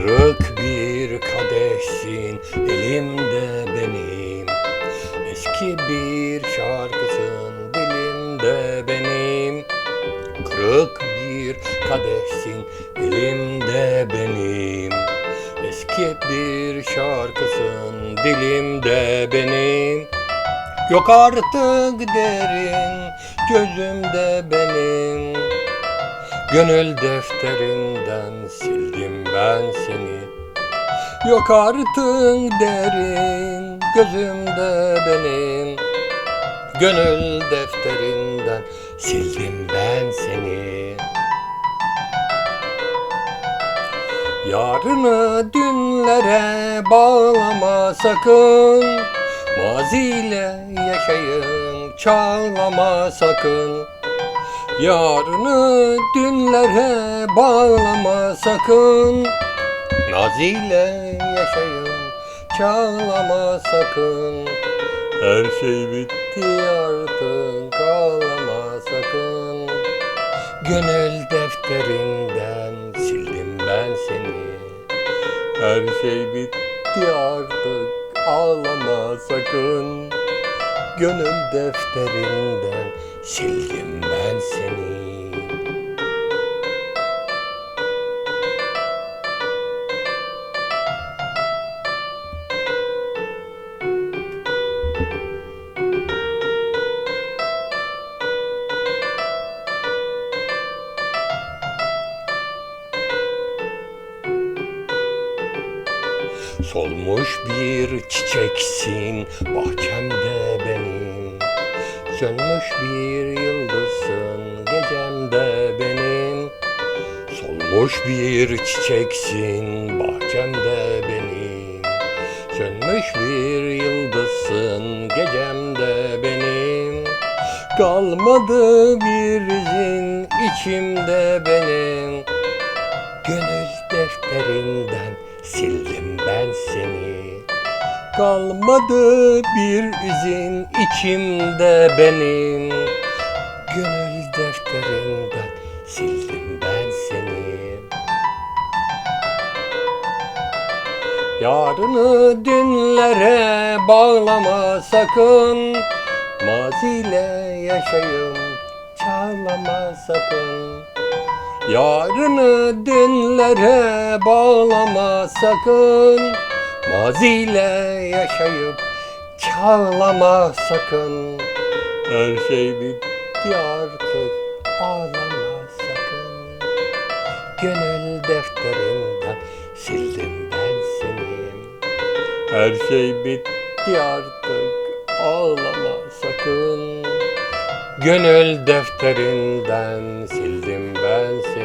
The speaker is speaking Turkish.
Kırık bir kadehsin elimde benim. Eski bir şarkısın dilimde benim. Kırık bir kadehsin elimde benim. Eski bir şarkısın dilimde benim. Yok artık derin gözümde benim. Gönül defterinden sildim ben seni. Yok artık derin gözümde benim. Gönül defterinden sildim ben seni. Yarını dünlere bağlama sakın. Maziyle yaşayın çağlama sakın Yarını dünlere bağlama sakın. Naziyle yaşayın çağlama sakın. Her şey bitti artık ağlama sakın. Gönül defterinden sildim ben seni. Her şey bitti artık ağlama sakın. Gönül defterinden sildim ben seni. Solmuş bir çiçeksin bahçemde Sönmüş bir yıldızsın gecemde benim. Solmuş bir çiçeksin bahçemde benim. Sönmüş bir yıldızsın gecemde benim. Kalmadı bir izin içimde benim. Gönül defterinden sildim ben seni Kalmadı bir izin içimde benim. Gönül defterinden sildim ben seni. Yarını dünlere bağlama sakın. Maziyle yaşayım çağlama sakın. Yarını dünlere bağlama sakın Maziyle yaşayıp çağlama sakın. Her şey bitti artık ağlama sakın. Gönül defterinden sildim ben seni. Her şey bitti artık ağlama sakın. Gönül defterinden sildim ben seni